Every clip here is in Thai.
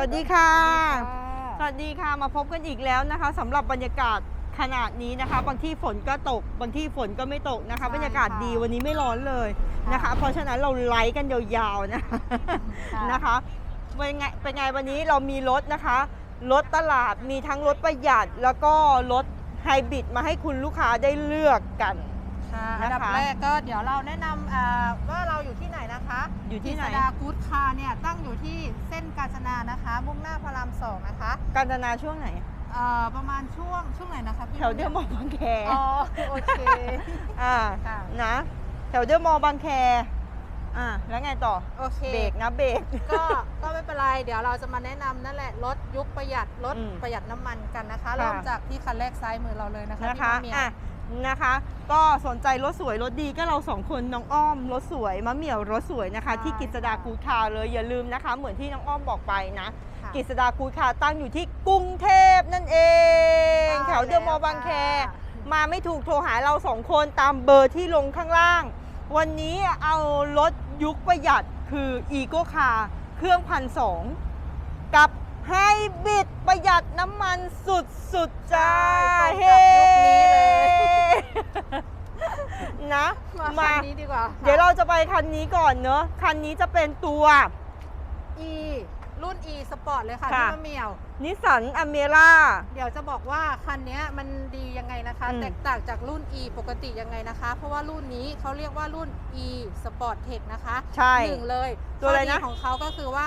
วัสดีค่ะสค่ะวัสดีค่ะมาพบกันอีกแล้วนะคะสำหรับบรรยากาศขนาดนี้นะคะ บางที่ฝนก็ตก บางที่ฝนก็ไม่ตกนะคะ บรรยากาศดีวันนี้ไม่ร้อนเลยนะคะ เพราะฉะนั้นเราไลฟ์กันยาวๆนะนะคะเป็นไงเป็นไงวันนี้เรามีรถนะคะรถตลาดมีทั้งรถประหยัด แล้วก็รถไฮบริดมาให้คุณลูกค้าได้เลือกกัน ค่ะนะคะอันดับแรกก็เดี๋ยวเราแนะนำอ่าว่าเราอยู่ที่ไหนนะคะอยู่ที่ไหนกฤษดากู๊ดคาร์เนี่ยตั้งอยู่ที่เส้นกาญจนานะคะ มุ่งหน้าพระรามสองนะคะกาญจนาช่วงไหน เอ่อประมาณช่วงช่วงไหนนะคะพี่แถวเดอะมอลล์บางแคอ๋อโอเค อ่าค่ะ นะ แถวเดอะมอลล์บางแค อ่าแล้วไงต่อโอเค เบรกนะเบรก ก็ก็ไม่เป็นไร เดี๋ยวเราจะมาแนะนำนั่นแหละรถยุคประหยัดรถอืมประหยัดน้ำมันกันนะคะ ค่ะ เริ่มจากที่คันแรกซ้ายมือเราเลยนะคะนะพี่คะมะเหมียวอะนะคะ ก็สนใจรถสวยรถดีก็เราสองคนน้องอ้อมรถสวยมะเหมี่ยวรถสวยนะคะ ที่กิษดากูดคาร์เลยอย่าลืมนะคะ เหมือนที่น้องอ้อมบอกไปนะ ค่ะ กิษดากูดคาร์ตั้งอยู่ที่กรุงเทพนั่นเองใช่แถวเดอะมอลล์บางแค แล้วค่ะ มาไม่ถูกโทรหาเราสองคนตามเบอร์ที่ลงข้างล่าง วันนี้เอารถยุคประหยัดคืออีโกคาเครื่องพันสองกับไฮบริดประหยัดน้ำมันสุดๆจ้าใช่ตรงกับยุคนี้เลย นะมามาคันนี้ดีกว่าค่ะ เดี๋ยวเราจะไปคันนี้ก่อนเนอะ คันนี้จะเป็นตัว E รุ่น E Sport เลยค่ะค่ะ พี่มะเหมียว นิสสันอเมร่า เดี๋ยวจะบอกว่าคันเนี้ยมันดียังไงนะคะ อืม แตกต่างจากรุ่น E ปกติยังไงนะคะ เพราะว่ารุ่นนี้เขาเรียกว่ารุ่น E Sport Tech นะคะใช่ หนึ่งเลยตัวอะไรนะข้ดีของเขาก็คือว่า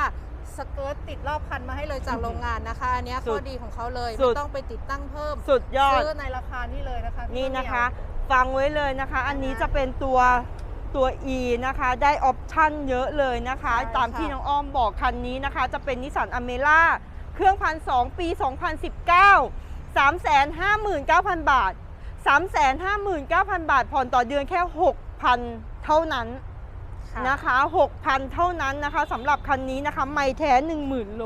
สเกิร์ตติดรอบคันมาให้เลยจากโรงงานนะคะ อันเนี้ยสุข้อดดีของเขาเลยสุไม่ดต้องไปติดตั้งเพิ่มสุดยอด ซื้อในราคานี้เลยนะคะพี่นี่มเหมียว นะคะ ฟังไว้เลยนะคะ อันนี้นะคะจะเป็นตัว ตัว E นะคะได้ออปชั่นเยอะเลยนะคะ ใช่ตามที่ค่ะ น้องอ้อมบอกคันนี้นะคะ จะเป็นนิสสันอเมร่าเครื่องพันสปี 2019 359,000 บาท 359,000 บาท ผ่อนต่อเดือนแค่ 6,000 เท่านั้นค่ะนะคะ 6,000 เท่านั้นนะคะสำหรับคันนี้นะคะไม่แท้ 10,000 โล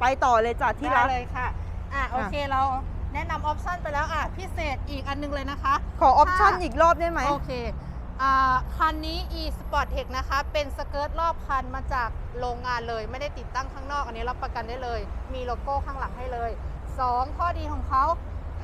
ไปต่อเลยจ้ะที่รักได้เลยค่ะ อะโอเคเราแนะนำออปชั่นไปแล้วอะพิเศษอีกอันหนึงเลยนะคะ ขอออปชั่นค่ะ อีกรอบได้ไหม โอเคอ่า คันนี้ e sport tech นะคะ เป็นสเกิร์ตรอบคันมาจากโรงงานเลย ไม่ได้ติดตั้งข้างนอก อันนี้รับประกันได้เลย มีโลโก้ข้างหลังให้เลย 2 ข้อดีของเขา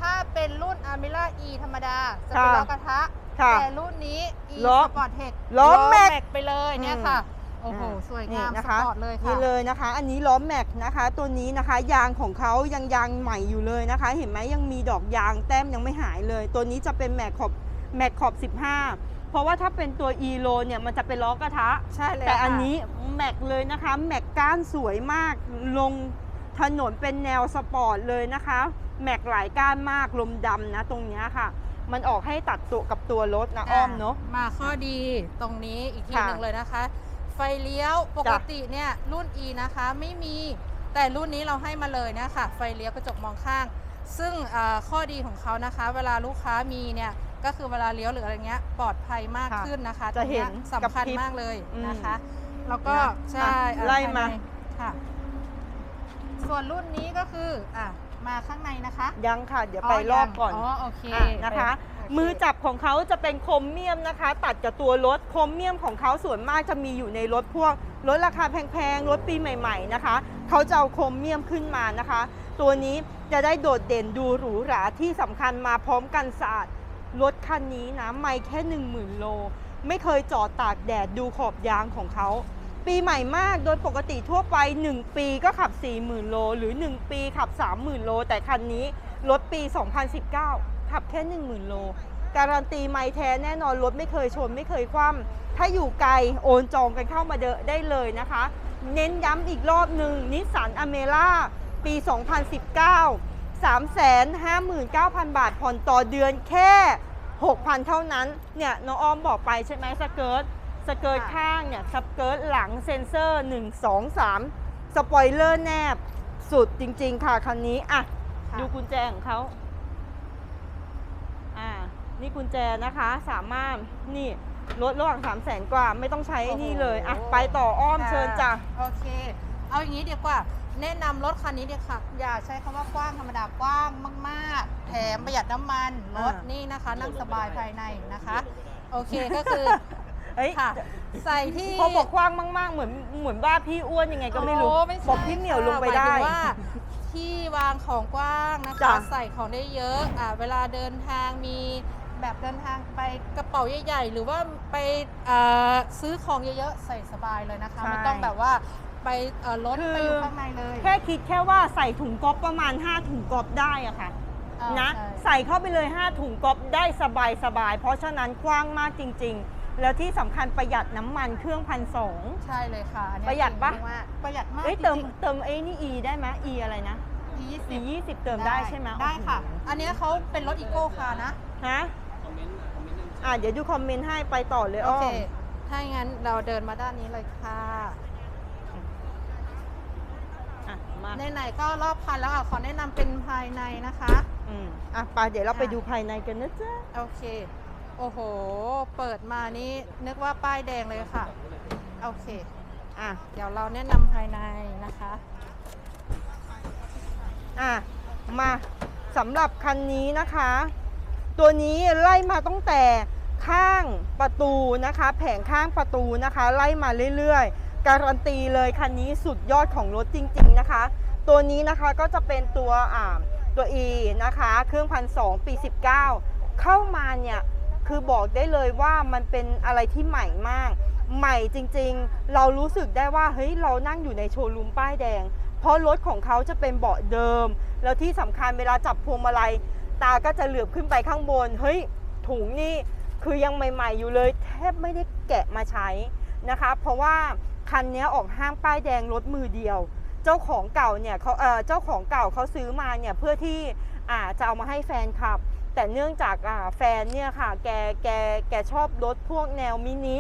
ถ้าเป็นรุ่น a m i r a e ธรรมดา จะเป็นค่ะล้อกระทะ ค่ะแต่รุ่นนี้ e ล้อ sport tech ล้อแม็ก ไปเลยเนี่ยค่ะ โอ้โหอ่าสวยนี่งามนะสคะปอร์ตเลยค่ะนี่เลยนะคะ อันนี้ล้อแม็กนะคะ ตัวนี้นะคะ ยางของเขายังยางใหม่อยู่เลยนะคะ เห็นไหมยังมีดอกยางแต้มยังไม่หายเลย ตัวนี้จะเป็นแม็กขอบแม็กขอบ 15 เพราะว่าถ้าเป็นตัว e โ o เนี่ยมันจะเป็นล้อกระทะ ใช่เลยแต่อันค่ะนี้แม็กเลยนะคะ แม็กก้านสวยมากลงถนนเป็นแนวสปอร์ตเลยนะคะ แม็กหลายก้านมากลมดำนะตรงเนี้ยค่ะ มันออกให้ตัดตัวกับตัวรถนะอ้อมเนาะมาข้อดีตรงนี้อีกทีค่ะหนึ่งเลยนะคะ ไฟเลี้ยวปกติเนี่ยรุ่น E นะคะไม่มีแต่รุ่นนี้เราให้มาเลยนะคะไฟเลี้ยวกระจกมองข้าง ซึ่งอ่าข้อดีของเขานะคะ เวลาลูกค้ามีเนี่ยก็คือเวลาเลี้ยวหรืออะไรเงี้ยปลอดภัยมากค่ะขึ้นนะคะจะเห็นตรงยสำคัญกระพริบมากเลยอืมนะคะ แล้วก็นะใช่อะอะไล่มาภยในค่ะ ส่วนรุ่นนี้ก็คืออะมาข้างในนะคะ ยังค่ะ เดี๋ยวไปรอบก่อนอ๋อโอเคอะนะคะโอเค มือจับของเขาจะเป็นโครเมียมนะคะ ตัดกับตัวรถโครเมียมของเขาส่วนมากจะมีอยู่ในรถพวกรถราคาแพงๆรถปีใหม่ๆนะคะเขาจะเอาโครเมียมขึ้นมานะคะ ตัวนี้จะได้โดดเด่นดูหรูหราที่สำคัญมาพร้อมกันสะอาดรถคันนี้นะไม่แค่ 1 0,000 โล ไม่เคยจอดตากแดดดูขอบยางของเขาปีใหม่มากโดยปกติทั่วไป 1 ปีก็ขับ 40,000 โล หรือ 1 ปีขับ 30,000 โล แต่คันนี้รถปี 2019 ขับแค่10,000โล การันตีไม่แท้แน่นอนรถไม่เคยชนไม่เคยคว่ำถ้าอยู่ไกลโอนจองกันเข้ามาเดอะได้เลยนะคะ เน้นย้ำอีกรอบหนึ่งนิสสันอเมร่าปี 2019 359,000 บาทผ่อนต่อเดือนแค่ 6,000 เท่านั้น เนี่ยน้องอ้อมบอกไปใช่ไหมสเกิร์ตสเกิร์ตค่ะข้างเนี่ยสเกิร์ตหลังเซ็นเซอร์ 1 2 3 สปอยเลอร์แนบ สุดจริง ๆ ค่ะ คันนี้ อะค่ะดูกุญแจของเขาอ่า นี่กุญแจนะคะ สามารถนี่ลดระหว่าง 3 0 0แสนกว่าไม่ต้องใช้นี่เลยอะไปต่ออ้อมค่ะเชิญจ้ะ โอเค เอาอย่างนี้ดีกว่า แนะนำรถคันนี้ดีค่ะ อย่าใช้คำว่ากว้างธรรมดากว้างมาก ๆ แถมประหยัดน้ำมันรถอ่านี่นะคะ นั่งสบายภายในนะคะ โอเคก็คือเอ้ยค่ะ ใส่ที่พอบอกกว้างมาก ๆ เหมือนเหมือนว่าพี่อ้วนยังไงก็ไม่รู้โอ้ใช่บอกพี่เหมียวลงไปค่ะได้ หมายถึงว่าที่วางของกว้างนะคะ จ้ะใส่ของได้เยอะอ่าเวลาเดินทางมี แบบเดินทางไปกระเป๋าใหญ่ๆ หรือว่าไปอ่าซื้อของเยอะๆ ใส่สบายเลยนะคะ ใช่ ไม่ต้องแบบว่าไปเอ่อรถคือไปอยู่ข้างในเลยแค่คิดแค่ว่าใส่ถุงก๊อปประมาณ 5 ถุงก๊อปได้อะค่ะ อ่านะใช่ ใส่เข้าไปเลย 5 ถุงก๊อปได้สบายสบายๆเพราะฉะนั้นกว้างมากจริง ๆ แล้วที่สำคัญประหยัดน้ำมันเครื่องพันสอง ใช่เลยค่ะอันเนี้ประหยัดปะจริงมากประหยัดมากเอ้ยจเติมริงเติมไอ้นี่ e ได้ไหม e อะไรนะๆ E e 20ยี่สิบเติมได้ใช่ไหมได้ค่ะโอ้โหอันเนี้ยเขาเป็นรถอีโก้คาร์นะ ฮะ อะเดี๋ยวดูคอมเมนต์ให้ไปต่อเลยโออ้อเค มถ้าอย่างนั้นเราเดินมาด้านนี้เลยค่ะ อะมาไหนๆก็รอบคันแล้วอะขอแนะนำเป็นภายในนะคะ อืมอะไปเดี๋ยวเราไปอะดูภายในกันนะจ๊ะโอเค โอ้โห เปิดมานี่นึกว่าป้ายแดงเลยค่ะ โอเค อะเดี๋ยวเราแนะนำภายในนะคะ อะมาสำหรับคันนี้นะคะ ตัวนี้ไล่มาตั้งแต่ข้างประตูนะคะ แผงข้างประตูนะคะ ไล่มาเรื่อยๆ การันตีเลยคันนี้สุดยอดของรถจริง ๆนะคะ ตัวนี้นะคะก็จะเป็นตัวอ่าตัว E นะคะ เครื่องพันสองปี 19 เข้ามาเนี่ย คือบอกได้เลยว่ามันเป็นอะไรที่ใหม่มาก ใหม่จริงๆ เรารู้สึกได้ว่า เฮ้ย เรานั่งอยู่ในโชว์รูมป้ายแดง เพราะรถของเขาจะเป็นเบาะเดิม แล้วที่สำคัญเวลาจับพวงมาลัย ตาก็จะเหลือบขึ้นไปข้างบน เฮ้ย ถุงนี่คือยังใหม่ ๆ อยู่เลย แทบไม่ได้แกะมาใช้นะคะ เพราะว่าคันนี้ออกห้างป้ายแดงรถมือเดียว เจ้าของเก่าเนี่ยเขาเออเจ้าของเก่าเขาซื้อมาเนี่ยเพื่อที่อ่าจะเอามาให้แฟนคลับ แต่เนื่องจากอ่าแฟนเนี่ยค่ะ แกแกแกชอบรถพวกแนวมินิ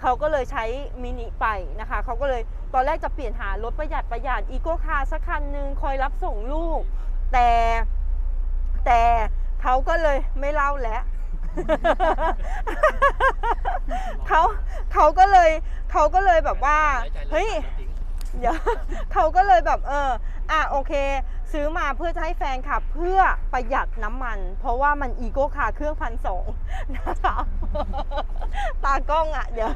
เขาก็เลยใช้มินิไปนะคะเขาก็เลยตอนแรกจะเปลี่ยนหารถประหยัดประหยัดอีโก้คาร์สักคันหนึ่งคอยรับส่งลูก แต่ แต่เขาก็เลยไม่เล่าแล้วเขาเขาก็เลยเขาก็เลยแบบว่าเฮ้ยเดี๋ยวเขาก็เลยแบบเอออะโอเค ซื้อมาเพื่อจะให้แฟนขับเพื่อประหยัดน้ำมัน เพราะว่ามันอีโก้คาร์เครื่องพันสองนะคะตากล้องอะเดี๋ยว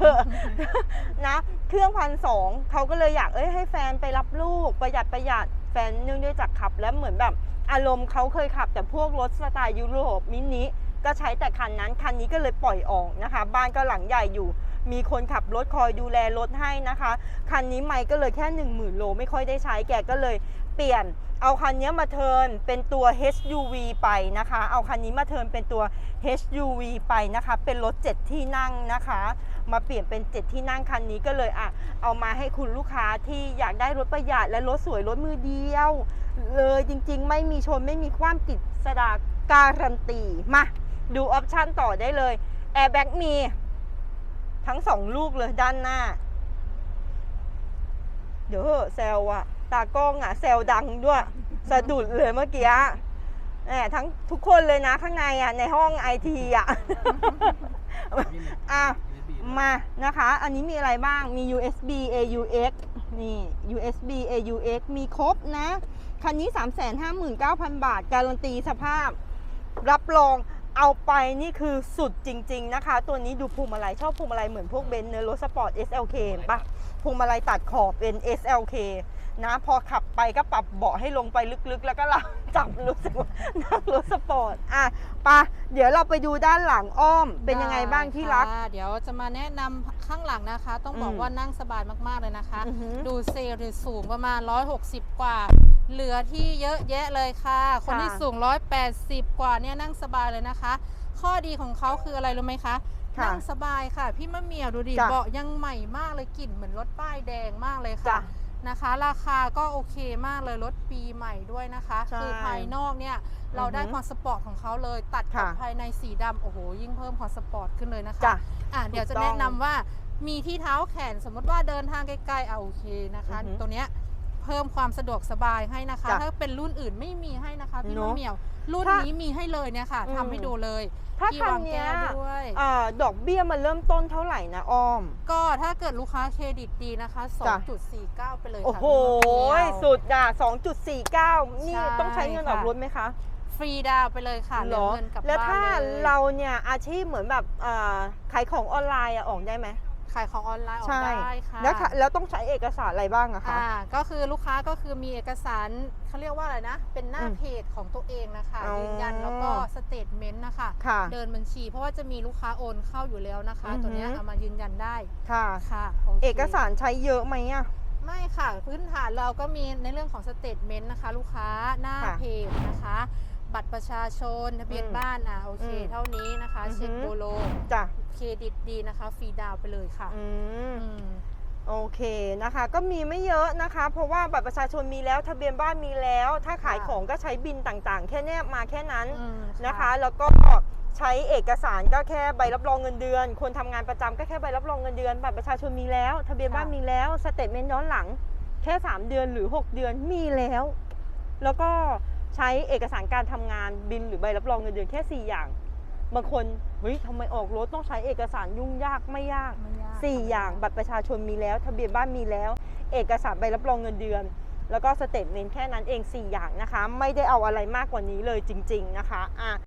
นะเครื่องพันสองเขาก็เลยอยากเอ้ยให้แฟนไปรับลูกประหยัดประหยัดแฟนเนื่องด้วยจากขับแล้วเหมือนแบบ อารมณ์เขาเคยขับ แต่พวกรถสไตล์ยุโรปมินิก็ใช้แต่คันนั้น คันนี้ก็เลยปล่อยออกนะคะ บ้านก็หลังใหญ่อยู่ มีคนขับรถคอยดูแลรถให้นะคะ คันนี้ไม่ก็เลยแค่1 0,000โลไม่ค่อยได้ใช้แกก็เลยเปลี่ยน เอาคันนี้มาเทินเป็นตัว HUV ไปนะคะ เอาคันนี้มาเทินเป็นตัว HUV ไปนะคะ เป็นรถ 7 ที่นั่งนะคะ มาเปลี่ยนเป็น 7 ที่นั่งคันนี้ก็เลยอะเอามาให้คุณลูกค้าที่อยากได้รถประหยัดและรถสวยรถมือเดียว เลยจริงๆ ไม่มีชนไม่มีความติดสดาการันตีมาดูออปชันต่อได้เลยแอร์แบ็กมีทั้งสองลูกเลยด้านหน้า เดี๋ยวเซวอะตากล้องอะแซวดังด้วย สะดุดเลยเมื่อกี้แหมทั้งทุกคนเลยนะข้างในอะในห้องไอทีอะอะ มานะคะ อันนี้มีอะไรบ้าง มี USB AUX นี่ USB AUX มีครบนะ คันนี้ 359,000 บาท การันตีสภาพ รับรองเอาไปนี่คือสุดจริง ๆ นะคะ ตัวนี้ดูพวงมาลัยชอบพวงมาลัยเหมือนพวกเบนซ์เนอะรถสปอร์ต SLK ปะพวงมาลัยตัดขอบเป็น SLK นะ พอขับ ไปก็ปรับเบาะให้ลงไปลึกๆ แล้วก็เราจับรู้สึกว่านั่งรถสปอร์ตอะไปะเดี๋ยวเราไปดูด้านหลังอ้อมเป็นยังไงบ้างที่รักได้ค่ะเดี๋ยวจะมาแนะนำข้างหลังนะคะ ต้องบอกอืมว่านั่งสบายมากๆเลยนะคะ อือหือดูเซลล์สูงประมาณ 160 กว่า เหลือที่เยอะแยะเลยค่ะ คนที่ค่ะสูง 180 กว่าเนี่ยนั่งสบายเลยนะคะ ข้อดีของเขาคืออะไรรู้ไหมคะ ค่ะนั่งสบายค่ะ พี่มะเหมียวดูดิจ้ะเบาะยังใหม่มากเลยกลิ่นเหมือนรถป้ายแดงมากเลยจ้ะ ค่ะ นะคะ ราคาก็โอเคมากเลยรถปีใหม่ด้วยนะคะ ใช่คือภายนอกเนี่ยเราได้อือหือความสปอร์ตของเขาเลย ตัดกับค่ะภายในสีดำโอ้โห ยิ่งเพิ่มความสปอร์ตขึ้นเลยนะคะจ้ะอะเดี๋ยวจะถูกต้องแนะนำว่ามีที่เท้าแขนสมมติว่าเดินทางไกลๆเอาโอเคนะคะ อือหือ ตัวเนี้ย เพิ่มความสะดวกสบายให้นะคะ จ้ะถ้าเป็นรุ่นอื่นไม่มีให้นะคะพี่เนมะอะเหมียว รุ่นถ้านี้มีให้เลยเนี่ยค่ะอืม ทำให้ดูเลยถ้าที่คันวางเนี้แก้ยวด้วย เอ่อดอกเบี้ยมันเริ่มต้นเท่าไหร่นะอ้อม ก็ถ้าเกิดลูกค้าเครดิตดีนะคะ จ้ะ 2.49 ไปเลยโอ้ค่ะโห พี่มะเหมียว สุดอะ2.49 นี่ใช่ต้องใช้เงินออกค่ะ รถไหมคะฟรีดาวน์ไปเลยค่ะเหลืเหรออเงินกลับแล้วบ้านถ้าเลย เราเนี่ยอาชีพเหมือนแบบเอ่อขายของออนไลน์อะออกได้ไหม ขายของออนไลน์ออกใช่ได้ค่ะแล้วค่ะแล้วต้องใช้เอกสารอะไรบ้างอะคะ อ่าก็คือลูกค้าก็คือมีเอกสารเขาเรียกว่าอะไรนะ เป็นหน้าอืมเพจของตัวเองนะคะอ๋อยืนยันแล้วก็สเตทเมนต์นะคะ ค่ะเดินบัญชี เพราะว่าจะมีลูกค้าโอนเข้าอยู่แล้วนะคะ อือหือ ตัวเนี้ยเอามายืนยันได้ค่ะ ค่ะโค เอกสารใช้เยอะไหมอะ ไม่ค่ะพื้นฐานเราก็มีในเรื่องของสเตทเมนต์นะคะ ลูกค้าหน้าค่ะเพจนะคะ บัตรประชาชนทะเบียนอืมบ้านอะโอเค อืมเท่านี้นะคะ อือหือ เช็คโบโลจ้ะเครดิตดีนะคะฟรีดาวน์ไปเลยค่ะอืม อืม โอเคนะคะ ก็มีไม่เยอะนะคะ เพราะว่าบัตรประชาชนมีแล้วทะเบียนบ้านมีแล้ว ถ้าขายค่ะ ของก็ใช้บินต่างๆ แค่เนี้ยมาแค่นั้นอืม นะคะ แล้วก็ใช้เอกสารก็แค่ใบรับรองเงินเดือน คนทำงานประจำก็แค่ใบรับรองเงินเดือนบัตรประชาชนมีแล้ว ทะเบียนบ้านมีแล้วสเตทเมนต์ย้อนหลัง แค่ 3 เดือนหรือ 6 เดือนมีแล้ว แล้วก็ ใช้เอกสารการทำงานบินหรือใบรับรองเงินเดือนแค่ 4 อย่าง บางคนเฮ้ยทำไมออกรถต้องใช้เอกสารยุ่งยากไม่ยากไม่ยากสี่อย่างบัตรประชาชนมีแล้ว ทะเบียนบ้านมีแล้ว เอกสารใบรับรองเงินเดือน แล้วก็สเตทเมนต์แค่นั้นเอง 4 อย่างนะคะ ไม่ได้เอาอะไรมากกว่านี้เลยจริง ๆ นะคะอะ